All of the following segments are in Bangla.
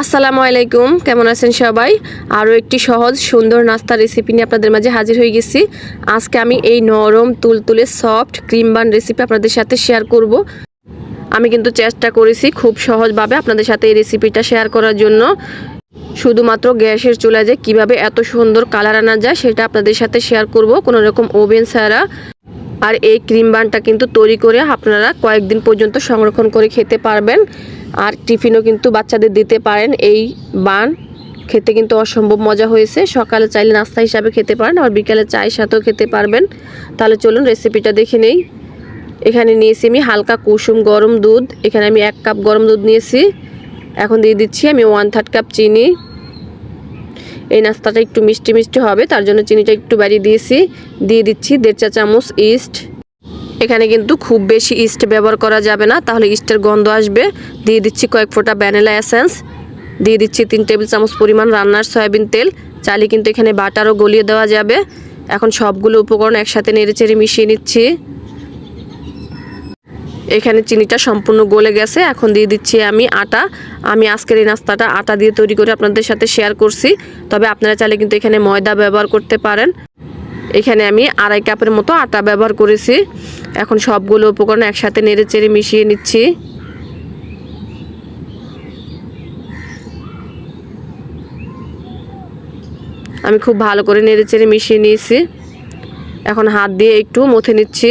আসসালামু আলাইকুম, কেমন আছেন সবাই? আরও একটি সহজ, সুন্দর নাস্তার রেসিপি নিয়ে আপনাদের মাঝে হাজির হয়ে গেছি। আজকে আমি এই নরম, তুলতুলে সফট ক্রিম বান রেসিপি আপনাদের সাথে শেয়ার করব। আমি কিন্তু চেষ্টা করেছি খুব সহজভাবে আপনাদের সাথে এই রেসিপিটা শেয়ার করার জন্য। শুধুমাত্র গ্যাসের চুলায় যে কীভাবে এত সুন্দর কালার আনা যায় সেটা আপনাদের সাথে শেয়ার করব, কোনো রকম ওভেন ছাড়া। আর এই ক্রিম বানটা কিন্তু তৈরি করে আপনারা কয়েকদিন পর্যন্ত সংরক্ষণ করে খেতে পারবেন। আর টিফিনও কিন্তু বাচ্চাদের দিতে পারেন। এই বান খেতে কিন্তু অসম্ভব মজা হয়েছে। সকালে চাইলে নাস্তা হিসাবে খেতে পারেন আর বিকালে চায়ের সাথেও খেতে পারবেন। তাহলে চলুন রেসিপিটা দেখে নেই। এখানে নিয়েছি আমি হালকা কুসুম গরম দুধ। এখানে আমি এক কাপ গরম দুধ নিয়েছি। এখন দিয়ে দিচ্ছি আমি ওয়ান থার্ড কাপ চিনি। এই নাস্তাটা একটু মিষ্টি মিষ্টি হবে, তার জন্য চিনিটা একটু বাড়িয়ে দিয়েছি। দিয়ে দিচ্ছি দেড় চা চামচ ইস্ট এখানে কিন্তু খুব বেশি ইস্ট ব্যবহার করা যাবে না। তাহলে ইস্টের গন্ধ আসবে। দিয়ে দিচ্ছি কয়েক ফোঁটা ভ্যানিলা এসেন্স। দিয়ে দিচ্ছি তিন টেবিল চামচ পরিমাণ রান্নার সয়াবিন তেল। চালি কিন্তু এখানে বাটারও গলিয়ে দেওয়া যাবে। এখন সবগুলো উপকরণ একসাথে নেড়েচেড়ে মিশিয়ে নিচ্ছি। এখানে চিনিটা সম্পূর্ণ গলে গেছে। এখন দিয়ে দিচ্ছি আমি আটা। আমি আজকের এই নাস্তাটা আটা দিয়ে তৈরি করে আপনাদের সাথে শেয়ার করছি। তবে আপনারা চাইলে কিন্তু এখানে ময়দা ব্যবহার করতে পারেন। এখানে আমি আড়াই কাপের মতো আটা ব্যবহার করেছি। এখন সবগুলো উপকরণ একসাথে নেড়ে চেড়ে মিশিয়ে নিচ্ছি। আমি খুব ভালো করে নেড়ে চেড়ে মিশিয়ে নিয়েছি। এখন হাত দিয়ে একটু মথে নিচ্ছি।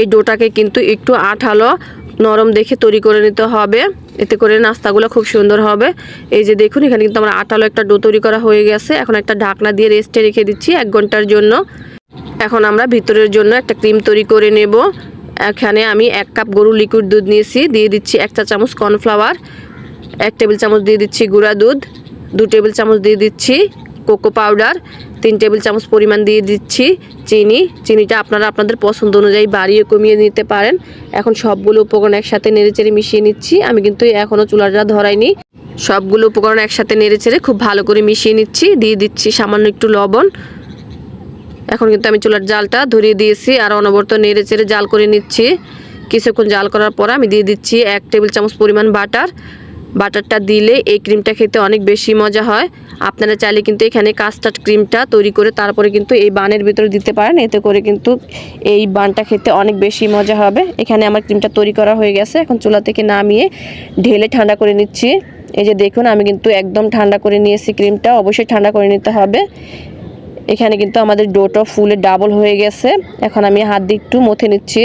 এই ডোটাকে কিন্তু একটু আঠালো নরম দেখে তৈরি করে নিতে হবে। এতে করে নাস্তাগুলো খুব সুন্দর হবে। এই যে দেখুন, এখানে কিন্তু আমার আটালো একটা ডো তৈরি করা হয়ে গেছে। এখন একটা ঢাকনা দিয়ে রেস্টে রেখে দিচ্ছি এক ঘণ্টার জন্য। এখন আমরা ভিতরের জন্য একটা ক্রিম তৈরি করে নেব। এখানে আমি এক কাপ গরু লিকুইড দুধ নিয়েছি। দিয়ে দিচ্ছি এক চা চামচ কর্নফ্লাওয়ার এক টেবিল চামচ দিয়ে দিচ্ছি গুঁড়া দুধ, দু টেবিল চামচ দিয়ে দিচ্ছি কোকো পাউডার তিন টেবিল চামচ পরিমাণ দিয়ে দিচ্ছি চিনি। চিনিটা আপনারা আপনাদের পছন্দ অনুযায়ী বাড়িয়ে কমিয়ে নিতে পারেন। এখন সবগুলো উপকরণ একসাথে নেড়েচেড়ে মিশিয়ে নিচ্ছি। আমি কিন্তু এখনও চুলাটা ধরাইনি। সবগুলো উপকরণ একসাথে নেড়েচেড়ে খুব ভালো করে মিশিয়ে নিচ্ছি। দিয়ে দিচ্ছি সামান্য একটু লবণ। এখন কিন্তু আমি চুলার জালটা ধরিয়ে দিয়েছি আর অনবরত নেড়ে চেড়ে জাল করে নিচ্ছি। কিছুক্ষণ জাল করার পর আমি দিয়ে দিচ্ছি এক টেবিল চামচ পরিমাণ বাটার। বাটারটা দিলে এই ক্রিমটা খেতে অনেক বেশি মজা হয়। আপনারা চাইলে কিন্তু এখানে কাস্টার্ড ক্রিমটা তৈরি করে তারপরে কিন্তু এই বানের ভিতরে দিতে পারেন। এতে করে কিন্তু এই বানটা খেতে অনেক বেশি মজা হবে। এখানে আমার ক্রিমটা তৈরি করা হয়ে গেছে। এখন চুলা থেকে নামিয়ে ঢেলে ঠান্ডা করে নিচ্ছি। এই যে দেখুন, আমি কিন্তু একদম ঠান্ডা করে নিয়েছি ক্রিমটা অবশ্যই ঠান্ডা করে নিতে হবে। এখানে কিন্তু আমাদের ডোটা ফুলে ডাবল হয়ে গেছে। এখন আমি হাত দিয়ে একটু মথে নিচ্ছি।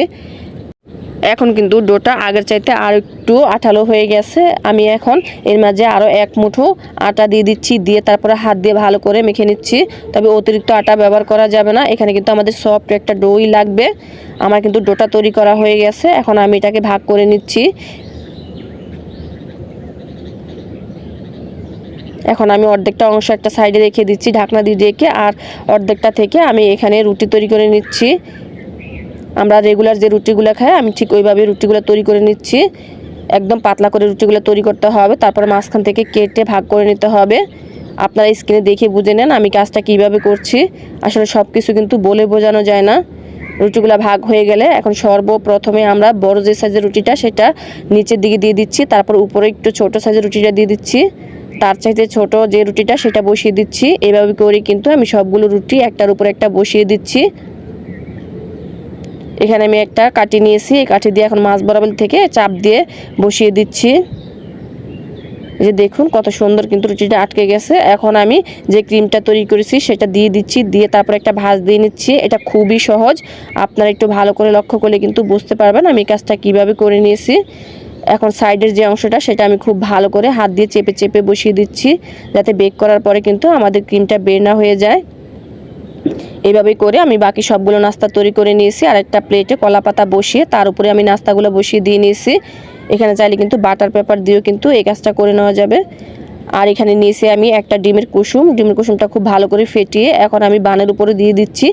এখন কিন্তু ডোটা আগের চাইতে আর একটু আঠালো হয়ে গেছে। আমি এখন এর মাঝে আরও এক মুঠো আটা দিয়ে দিচ্ছি, দিয়ে তারপরে হাত দিয়ে ভালো করে মেখে নিচ্ছি। তবে অতিরিক্ত আটা ব্যবহার করা যাবে না। এখানে কিন্তু আমাদের সফট একটা ডোই লাগবে। আমার কিন্তু ডোটা তৈরি করা হয়ে গেছে। এখন আমি এটাকে ভাগ করে নিচ্ছি। এখন আমি অর্ধেকটা অংশ একটা সাইডে রেখে দিচ্ছি ঢাকনা দিয়ে রেখে আর অর্ধেকটা থেকে আমি এখানে রুটি তৈরি করে নিচ্ছি। আমরা রেগুলার যে রুটিগুলো খাই, আমি ঠিক ওইভাবে রুটিগুলো তৈরি করে নিচ্ছি। একদম পাতলা করে রুটিগুলো তৈরি করতে হবে, তারপর মাঝখান থেকে কেটে ভাগ করে নিতে হবে। আপনারা স্ক্রিনে দেখে বুঝে নেন আমি কাজটা কীভাবে করছি। আসলে সব কিছু কিন্তু বলে বোঝানো যায় না। রুটিগুলো ভাগ হয়ে গেলে এখন সর্বপ্রথমে আমরা বড় যে সাইজের রুটিটা, সেটা নিচের দিকে দিয়ে দিচ্ছি, তারপর উপরে একটু ছোট সাইজের রুটিটা দিয়ে দিচ্ছি। তার চাইতে ছোট যে রুটিটা, সেটা বসিয়ে দিচ্ছি। এভাবে করে কিন্তু আমি সবগুলো রুটি একটার উপর একটা বসিয়ে দিচ্ছি। এখানে আমি একটা কাটি নিয়েছি, এই কাঠি দিয়ে এখন মাছ বরাবর থেকে চাপ দিয়ে বসিয়ে দিচ্ছি। এই যে দেখুন কত সুন্দর কিন্তু রুটিটা আটকে গেছে। এখন আমি যে ক্রিমটা তৈরি করেছি সেটা দিয়ে দিচ্ছি, দিয়ে তারপর একটা ভাজ দিয়ে নিচ্ছি। এটা খুবই সহজ, আপনারা একটু ভালো করে লক্ষ্য করলে কিন্তু বুঝতে পারবেন আমি কাজটা কীভাবে করে নিয়েছি। এখন সাইডের যে অংশটা সেটা আমি খুব ভালো করে হাত দিয়ে চেপে চেপে বসিয়ে দিচ্ছি, যাতে বেক করার পরে কিন্তু আমাদের ক্রিমটা বের না হয়ে যায়। এইভাবেই করে আমি বাকি সবগুলো নাস্তা তৈরি করে নিয়েছি। আর একটা প্লেটে কলা পাতা বসিয়ে তার উপরে আমি নাস্তাগুলো বসিয়ে দিয়ে নিয়েছি। এখানে চাইলে কিন্তু বাটার পেপার দিয়েও কিন্তু এই কাজটা করে নেওয়া যাবে। আর এখানে নিয়েছি আমি একটা ডিমের কুসুম। ডিমের কুসুমটা খুব ভালো করে ফেটিয়ে এখন আমি বানের উপরে দিয়ে দিচ্ছি।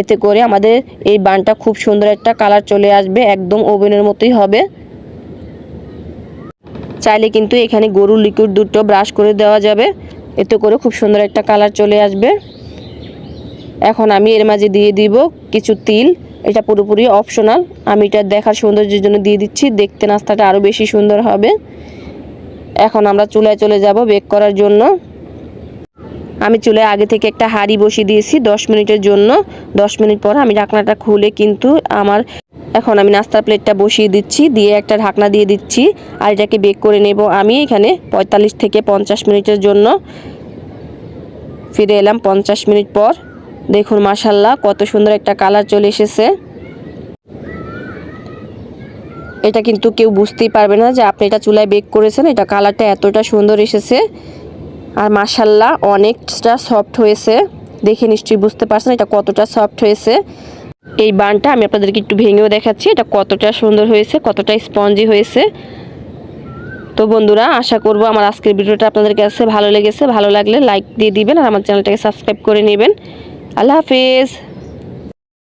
এতে করে আমাদের এই বানটা খুব সুন্দর একটা কালার চলে আসবে, একদম ওভেনের মতোই হবে। চাইলে কিন্তু এখানে গরুর লিকুইড দুটো ব্রাশ করে দেওয়া যাবে। এতে করে খুব সুন্দর একটা কালার চলে আসবে। এখন আমি এর মাঝে দিয়ে দিব কিছু তিল। এটা পুরোপুরি অপশনাল আমি এটা দেখার সৌন্দর্যের জন্য দিয়ে দিচ্ছি। দেখতে নাস্তাটা আরও বেশি সুন্দর হবে। এখন আমরা চুলায় চলে যাব বেক করার জন্য। আমি চুলায় আগে থেকে একটা হাঁড়ি বসিয়ে দিয়েছি দশ মিনিটের জন্য। দশ মিনিট পর আমি ঢাকনাটা খুলে কিন্তু আমার এখন আমি নাস্তার প্লেটটা বসিয়ে দিচ্ছি। দিয়ে একটা ঢাকনা দিয়ে দিচ্ছি। আর এটাকে বেক করে নেব আমি এখানে পঁয়তাল্লিশ থেকে পঞ্চাশ মিনিটের জন্য। ফিরে এলাম পঞ্চাশ মিনিট পর। দেখুন মাসাল্লাহ কত সুন্দর একটা কালার চলে এসেছে। এটা কিন্তু কেউ বুঝতেই পারবে না যে আপনি এটা চুলায় বেক করেছেন, এটা কালারটা এতটা সুন্দর এসেছে। আর মাসাল্লাহ অনেকটা সফট হয়েছে। দেখে নিশ্চয়ই বুঝতে পারছেন এটা কতটা সফট হয়েছে। এই বানটা আমি আপনাদেরকে একটু ভেঙেও দেখাচ্ছি, এটা কতটা সুন্দর হয়েছে, কতটা স্পঞ্জি হয়েছে। তো বন্ধুরা, আশা করব আমার আজকের ভিডিওটা আপনাদের কাছে ভালো লেগেছে। ভালো লাগলে লাইক দিয়ে দিবেন আর আমার চ্যানেলটাকে সাবস্ক্রাইব করে নেবেন। আল্লাহ হাফেজ